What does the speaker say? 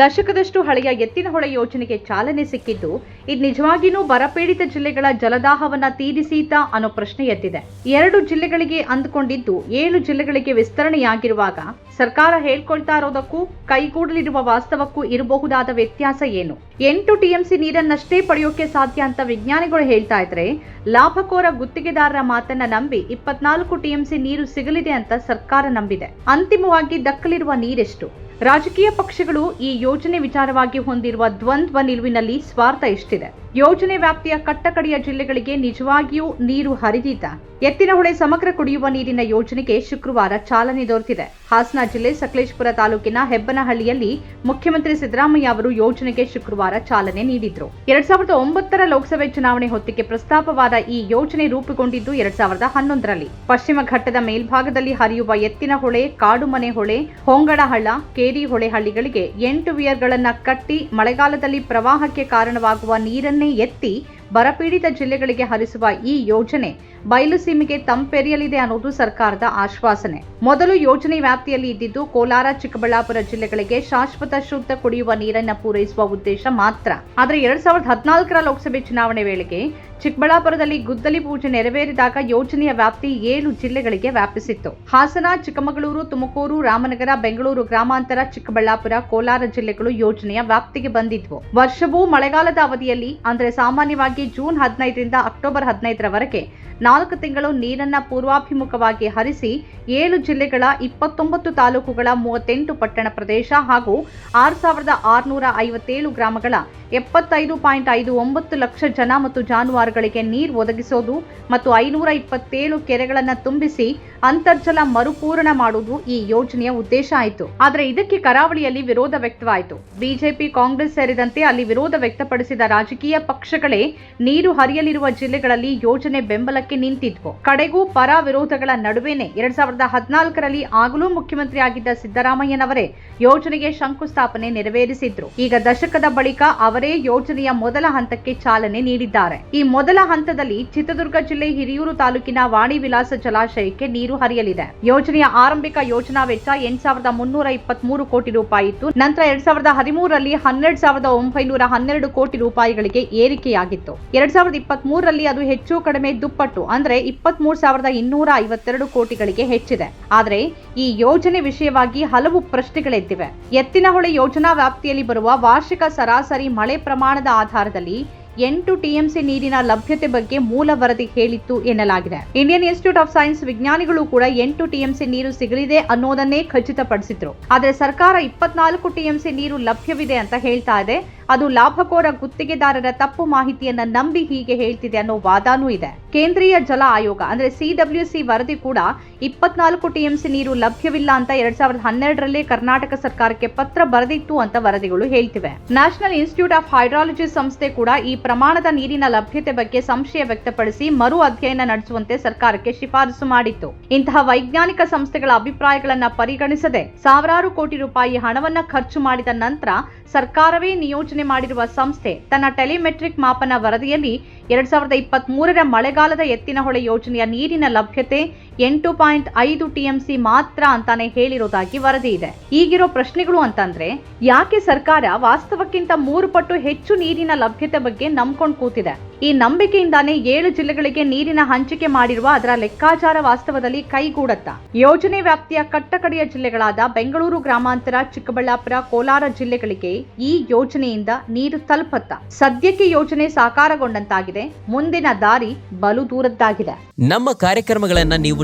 ದಶಕದಷ್ಟು ಹಳೆಯ ಎತ್ತಿನಹೊಳೆ ಯೋಜನೆಗೆ ಚಾಲನೆ ಸಿಕ್ಕಿದ್ದು, ಇದು ನಿಜವಾಗಿಯೂ ಬರಪೀಡಿತ ಜಿಲ್ಲೆಗಳ ಜಲದಾಹವನ್ನ ತೀರಿಸೀತಾ ಅನ್ನೋ ಪ್ರಶ್ನೆ ಎತ್ತಿದೆ ಎರಡು ಜಿಲ್ಲೆಗಳಿಗೆ ಅಂದುಕೊಂಡಿದ್ದು, ಏಳು ಜಿಲ್ಲೆಗಳಿಗೆ ವಿಸ್ತರಣೆಯಾಗಿರುವಾಗ ಸರ್ಕಾರ ಹೇಳ್ಕೊಳ್ತಾ ಇರೋದಕ್ಕೂ, ಕೈಗೂಡಲಿರುವ ವಾಸ್ತವಕ್ಕೂ ಇರಬಹುದಾದ ವ್ಯತ್ಯಾಸ ಏನು? ಎಂಟು ಟಿಎಂಸಿ ನೀರನ್ನಷ್ಟೇ ಪಡೆಯೋಕೆ ಸಾಧ್ಯ ಅಂತ ವಿಜ್ಞಾನಿಗಳು ಹೇಳ್ತಾ ಇದ್ರೆ, ಲಾಭಕೋರ ಗುತ್ತಿಗೆದಾರರ ಮಾತನ್ನ ನಂಬಿ ಇಪ್ಪತ್ನಾಲ್ಕು ಟಿಎಂಸಿ ನೀರು ಸಿಗಲಿದೆ ಅಂತ ಸರ್ಕಾರ ನಂಬಿದೆ. ಅಂತಿಮವಾಗಿ ದಕ್ಕಲಿರುವ ನೀರೆಷ್ಟು? ರಾಜಕೀಯ ಪಕ್ಷಗಳು ಈ ಯೋಜನೆ ವಿಚಾರವಾಗಿ ಹೊಂದಿರುವ ದ್ವಂದ್ವ ನಿಲುವಿನಲ್ಲಿ ಸ್ವಾರ್ಥ ಎಷ್ಟಿದೆ? ಯೋಜನೆ ವ್ಯಾಪ್ತಿಯ ಕಟ್ಟಕಡೆಯ ಜಿಲ್ಲೆಗಳಿಗೆ ನಿಜವಾಗಿಯೂ ನೀರು ಹರಿದಿದ್ದ. ಎತ್ತಿನಹೊಳೆ ಸಮಗ್ರ ಕುಡಿಯುವ ನೀರಿನ ಯೋಜನೆಗೆ ಶುಕ್ರವಾರ ಚಾಲನೆ ದೊರೆತಿದೆ. ಹಾಸನ ಜಿಲ್ಲೆ ಸಕಲೇಶಪುರ ತಾಲೂಕಿನ ಹೆಬ್ಬನಹಳ್ಳಿಯಲ್ಲಿ ಮುಖ್ಯಮಂತ್ರಿ ಸಿದ್ದರಾಮಯ್ಯ ಅವರು ಯೋಜನೆಗೆ ಶುಕ್ರವಾರ ಚಾಲನೆ ನೀಡಿದ್ರು. ಎರಡ್ ಸಾವಿರದ ಒಂಬತ್ತರ ಲೋಕಸಭೆ ಚುನಾವಣೆ ಹೊತ್ತಿಗೆ ಪ್ರಸ್ತಾಪವಾದ ಈ ಯೋಜನೆ ರೂಪುಗೊಂಡಿದ್ದು ಎರಡ್ ಸಾವಿರದ ಹನ್ನೊಂದರಲ್ಲಿ. ಪಶ್ಚಿಮ ಘಟ್ಟದ ಮೇಲ್ಭಾಗದಲ್ಲಿ ಹರಿಯುವ ಎತ್ತಿನಹೊಳೆ ಕಾಡುಮನೆ ಹೊಳೆ, ಹೊಂಗಡಹಳ್ಳ, ಕೇರಿ ಹೊಳೆ ಹಳ್ಳಿಗಳಿಗೆ ಎಂಟು ವಿಯರ್ಗಳನ್ನ ಕಟ್ಟಿ ಮಳೆಗಾಲದಲ್ಲಿ ಪ್ರವಾಹಕ್ಕೆ ಕಾರಣವಾಗುವ ನೀರನ್ನೇ ಎತ್ತಿ ಬರಪೀಡಿತ ಜಿಲ್ಲೆಗಳಿಗೆ ಹರಿಸುವ ಈ ಯೋಜನೆ ಬಯಲುಸೀಮೆಗೆ ತಂಪೆರೆಯಲಿದೆ ಅನ್ನೋದು ಸರ್ಕಾರದ ಆಶ್ವಾಸನೆ. ಮೊದಲು ಯೋಜನೆ ವ್ಯಾಪ್ತಿಯಲ್ಲಿ ಇದ್ದಿದ್ದು ಕೋಲಾರ, ಚಿಕ್ಕಬಳ್ಳಾಪುರ ಜಿಲ್ಲೆಗಳಿಗೆ ಶಾಶ್ವತ ಶುದ್ಧ ಕುಡಿಯುವ ನೀರನ್ನ ಪೂರೈಸುವ ಉದ್ದೇಶ ಮಾತ್ರ. ಆದರೆ ಎರಡ್ ಸಾವಿರದ ಹದಿನಾಲ್ಕರ ಲೋಕಸಭೆ ಚುನಾವಣೆ ವೇಳೆಗೆ ಚಿಕ್ಕಬಳ್ಳಾಪುರದಲ್ಲಿ ಗುದ್ದಲಿ ಪೂಜೆ ನೆರವೇರಿದಾಗ ಯೋಜನೆಯ ವ್ಯಾಪ್ತಿ ಏಳು ಜಿಲ್ಲೆಗಳಿಗೆ ವ್ಯಾಪಿಸಿತ್ತು. ಹಾಸನ, ಚಿಕ್ಕಮಗಳೂರು, ತುಮಕೂರು, ರಾಮನಗರ, ಬೆಂಗಳೂರು ಗ್ರಾಮಾಂತರ, ಚಿಕ್ಕಬಳ್ಳಾಪುರ, ಕೋಲಾರ ಜಿಲ್ಲೆಗಳು ಯೋಜನೆಯ ವ್ಯಾಪ್ತಿಗೆ ಬಂದಿದ್ವು. ವರ್ಷವೂ ಮಳೆಗಾಲದ ಅವಧಿಯಲ್ಲಿ, ಅಂದರೆ ಸಾಮಾನ್ಯವಾಗಿ ಜೂನ್ ಹದಿನೈದರಿಂದ ಅಕ್ಟೋಬರ್ ಹದಿನೈದರವರೆಗೆ, ನಾಲ್ಕು ತಿಂಗಳು ನೀರನ್ನ ಪೂರ್ವಾಭಿಮುಖವಾಗಿ ಹರಿಸಿ, ಏಳು ಜಿಲ್ಲೆಗಳ ಇಪ್ಪತ್ತೊಂಬತ್ತು ತಾಲೂಕುಗಳ ಮೂವತ್ತೆಂಟು ಪಟ್ಟಣ ಪ್ರದೇಶ ಹಾಗೂ ಆರು ಸಾವಿರದ ಆರುನೂರ ಐವತ್ತೇಳು ಗ್ರಾಮಗಳ ಎಪ್ಪತ್ತೈದು ಪಾಯಿಂಟ್ ಐದು ಒಂಬತ್ತು ಲಕ್ಷ ಜನ ಮತ್ತು ಜಾನುವಾರುಗಳಿಗೆ ನೀರು ಒದಗಿಸೋದು ಮತ್ತು ಐನೂರ ಇಪ್ಪತ್ತೇಳು ಕೆರೆಗಳನ್ನು ತುಂಬಿಸಿ ಅಂತರ್ಜಲ ಮರುಪೂರಣ ಮಾಡುವುದು ಈ ಯೋಜನೆಯ ಉದ್ದೇಶ ಆಯಿತು. ಆದರೆ ಇದಕ್ಕೆ ಕರಾವಳಿಯಲ್ಲಿ ವಿರೋಧ ವ್ಯಕ್ತವಾಯಿತು. ಬಿಜೆಪಿ, ಕಾಂಗ್ರೆಸ್ ಸೇರಿದಂತೆ ಅಲ್ಲಿ ವಿರೋಧ ವ್ಯಕ್ತಪಡಿಸಿದ ರಾಜಕೀಯ ಪಕ್ಷಗಳೇ ನೀರು ಹರಿಯಲಿರುವ ಜಿಲ್ಲೆಗಳಲ್ಲಿ ಯೋಜನೆ ಬೆಂಬಲಕ್ಕೆ ನಿಂತಿದ್ವು. ಕಡೆಗೂ ಪರ ವಿರೋಧಗಳ ನಡುವೆನೆ ಎರಡ್ ಸಾವಿರದ ಹದಿನಾಲ್ಕರಲ್ಲಿ ಆಗಲೂ ಮುಖ್ಯಮಂತ್ರಿ ಆಗಿದ್ದ ಸಿದ್ದರಾಮಯ್ಯನವರೇ ಯೋಜನೆಗೆ ಶಂಕುಸ್ಥಾಪನೆ ನೆರವೇರಿಸಿದ್ರು. ಈಗ ದಶಕದ ಬಳಿಕ ಅವರೇ ಯೋಜನೆಯ ಮೊದಲ ಹಂತಕ್ಕೆ ಚಾಲನೆ ನೀಡಿದ್ದಾರೆ. ಈ ಮೊದಲ ಹಂತದಲ್ಲಿ ಚಿತ್ರದುರ್ಗ ಜಿಲ್ಲೆ ಹಿರಿಯೂರು ತಾಲೂಕಿನ ವಾಣಿ ವಿಲಾಸ ಜಲಾಶಯಕ್ಕೆ ನೀರು ಹರಿಯಲಿದೆ. ಯೋಜನೆಯ ಆರಂಭಿಕ ಯೋಜನಾ ವೆಚ್ಚ ಎಂಟ್ ಸಾವಿರದ ಮುನ್ನೂರ ಇಪ್ಪತ್ಮೂರು ಕೋಟಿ ರೂಪಾಯಿ ಇತ್ತು. ನಂತರ ಎರಡ್ ಸಾವಿರದ ಹದಿಮೂರರಲ್ಲಿ ಹನ್ನೆರಡು ಸಾವಿರದ ಒಂಬೈನೂರ ಹನ್ನೆರಡು ಕೋಟಿ ರೂಪಾಯಿಗಳಿಗೆ ಏರಿಕೆಯಾಗಿತ್ತು. ಎರಡ್ ಸಾವಿರದ ಇಪ್ಪತ್ತ್ ಅದು ಹೆಚ್ಚು ಕಡಿಮೆ ದುಪ್ಪಟ್ಟು, ಅಂದ್ರೆ ಇಪ್ಪತ್ಮೂರು ಸಾವಿರದ ಇನ್ನೂರ ಐವತ್ತೆರಡು ಕೋಟಿಗಳಿಗೆ ಹೆಚ್ಚಿದೆ. ಆದರೆ ಈ ಯೋಜನೆ ವಿಷಯವಾಗಿ ಹಲವು ಪ್ರಶ್ನೆಗಳೆದ್ದಿವೆ. ಎತ್ತಿನಹೊಳೆ ಯೋಜನಾ ವ್ಯಾಪ್ತಿಯಲ್ಲಿ ಬರುವ ವಾರ್ಷಿಕ ಸರಾಸರಿ ಮಳೆ ಪ್ರಮಾಣದ ಆಧಾರದಲ್ಲಿ ಎಂಟು ಟಿಎಂಸಿ ನೀರಿನ ಲಭ್ಯತೆ ಬಗ್ಗೆ ಮೂಲ ವರದಿ ಹೇಳಿತ್ತು ಎನ್ನಲಾಗಿದೆ. ಇಂಡಿಯನ್ ಇನ್ಸ್ಟಿಟ್ಯೂಟ್ ಆಫ್ ಸೈನ್ಸ್ ವಿಜ್ಞಾನಿಗಳು ಕೂಡ ಎಂಟು ಟಿಎಂಸಿ ನೀರು ಸಿಗಲಿದೆ ಅನ್ನೋದನ್ನೇ ಖಚಿತಪಡಿಸಿದ್ರು. ಆದರೆ ಸರ್ಕಾರ ಇಪ್ಪತ್ನಾಲ್ಕು ಟಿಎಂಸಿ ನೀರು ಲಭ್ಯವಿದೆ ಅಂತ ಹೇಳ್ತಾ ಇದೆ. ಅದು ಲಾಭಕೋರ ಗುತ್ತಿಗೆದಾರರ ತಪ್ಪು ಮಾಹಿತಿಯನ್ನ ನಂಬಿ ಹೀಗೆ ಹೇಳ್ತಿದೆ ಅನ್ನೋ ವಾದಾನೂ ಇದೆ. ಕೇಂದ್ರೀಯ ಜಲ ಆಯೋಗ, ಅಂದ್ರೆ ಸಿಡಬ್ಲ್ಯೂಸಿ ವರದಿ ಕೂಡ ಇಪ್ಪತ್ನಾಲ್ಕು ಟಿಎಂಸಿ ನೀರು ಲಭ್ಯವಿಲ್ಲ ಅಂತ ಎರಡ್ ಸಾವಿರದ ಹನ್ನೆರಡರಲ್ಲೇ ಕರ್ನಾಟಕ ಸರ್ಕಾರಕ್ಕೆ ಪತ್ರ ಬರೆದಿತ್ತು ಅಂತ ವರದಿಗಳು ಹೇಳ್ತಿವೆ. ನ್ಯಾಷನಲ್ ಇನ್ಸ್ಟಿಟ್ಯೂಟ್ ಆಫ್ ಹೈಡ್ರಾಲಜಿ ಸಂಸ್ಥೆ ಕೂಡ ಈ ಪ್ರಮಾಣದ ನೀರಿನ ಲಭ್ಯತೆ ಬಗ್ಗೆ ಸಂಶಯ ವ್ಯಕ್ತಪಡಿಸಿ ಮರು ಅಧ್ಯಯನ ನಡೆಸುವಂತೆ ಸರ್ಕಾರಕ್ಕೆ ಶಿಫಾರಸು ಮಾಡಿತ್ತು. ಇಂತಹ ವೈಜ್ಞಾನಿಕ ಸಂಸ್ಥೆಗಳ ಅಭಿಪ್ರಾಯಗಳನ್ನ ಪರಿಗಣಿಸದೆ ಸಾವಿರಾರು ಕೋಟಿ ರೂಪಾಯಿ ಹಣವನ್ನ ಖರ್ಚು ಮಾಡಿದ ನಂತರ ಸರ್ಕಾರವೇ ನಿಯೋಜನೆ ಮಾಡಿರುವ ಸಂಸ್ಥೆ ತನ್ನ ಟೆಲಿಮೆಟ್ರಿಕ್ ಮಾಪನ ವರದಿಯಲ್ಲಿ ಎರಡ್ ಸಾವಿರದ ಇಪ್ಪತ್ತ್ ಮೂರರ ಮಳೆಗಾಲದ ಎತ್ತಿನಹೊಳೆ ಯೋಜನೆಯ ನೀರಿನ ಲಭ್ಯತೆ ಎಂಟು ಪಾಯಿಂಟ್ ಐದು ಟಿಎಂಸಿ ಮಾತ್ರ ಅಂತಾನೆ ಹೇಳಿರೋದಾಗಿ ವರದಿ ಇದೆ. ಈಗಿರೋ ಪ್ರಶ್ನೆಗಳು ಅಂತಂದ್ರೆ, ಯಾಕೆ ಸರ್ಕಾರ ವಾಸ್ತವಕ್ಕಿಂತ ಮೂರು ಪಟ್ಟು ಹೆಚ್ಚು ನೀರಿನ ಲಭ್ಯತೆ ಬಗ್ಗೆ ನಂಬ್ಕೊಂಡು ಕೂತಿದೆ? ಈ ನಂಬಿಕೆಯಿಂದಾನೇ ಏಳು ಜಿಲ್ಲೆಗಳಿಗೆ ನೀರಿನ ಹಂಚಿಕೆ ಮಾಡಿರುವ ಅದರ ಲೆಕ್ಕಾಚಾರ ವಾಸ್ತವದಲ್ಲಿ ಕೈಗೂಡತ್ತಾ. ಯೋಜನೆ ವ್ಯಾಪ್ತಿಯ ಕಟ್ಟಕಡೆಯ ಜಿಲ್ಲೆಗಳಾದ ಬೆಂಗಳೂರು ಗ್ರಾಮಾಂತರ, ಚಿಕ್ಕಬಳ್ಳಾಪುರ, ಕೋಲಾರ ಜಿಲ್ಲೆಗಳಿಗೆ ಈ ಯೋಜನೆಯಿಂದ ನೀರು ತಲುಪತ್ತ. ಸದ್ಯಕ್ಕೆ ಯೋಜನೆ ಸಾಕಾರಗೊಂಡಂತಾಗಿದೆ. ಮುಂದಿನ ದಾರಿ ಬಲು ದೂರದ್ದಾಗಿದೆ. ನಮ್ಮ ಕಾರ್ಯಕ್ರಮಗಳನ್ನ ನೀವು